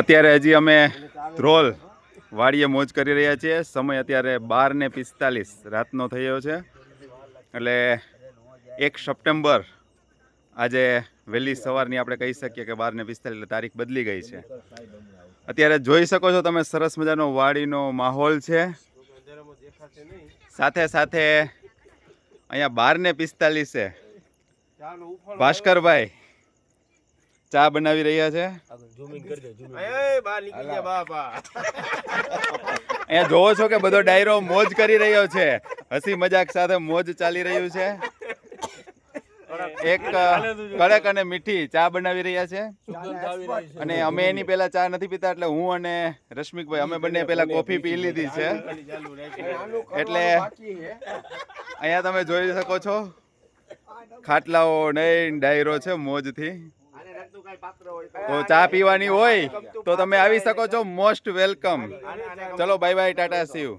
અત્યારે હજી અમે ધ્રોલ વાડીએ મોજ કરી રહ્યા છીએ. સમય અત્યારે બાર ને પિસ્તાલીસ. રાતનો થયો છે. એટલે એક સપ્ટેમ્બર આજે વહેલી સવારની આપણે કહી શકીએ કે બાર ને પિસ્તાલીસ તારીખ બદલી ગઈ છે. અત્યારે જોઈ શકો છો તમે સરસ મજાનો વાડીનો માહોલ છે. સાથે સાથે અહીંયા બાર ને પિસ્તાલીસે ભાસ્કરભાઈ ચા બનાવી રહ્યા છે? અહીંયા જોવો છો કે બધો ડાયરો મોજ કરી રહ્યો છે? હસી મજાક સાથે મોજ ચાલી રહ્યું છે? એક કડક અને મીઠી ચા બનાવી રહ્યા છે? અને અમે એની પહેલા ચા નથી પીતા એટલે હું અને રશ્મિકભાઈ અમે બંને પહેલા કોફી પી લીધી છે. એટલે અહીંયા તમે જોઈ શકો છો ખાટલાઓ નહીં ડાયરો છે મોજથી. તો. ચા પીવાની હોય તો તમે આવી શકો છો. મોસ્ટ વેલકમ ચલો બાય બાય ટાટા સીવ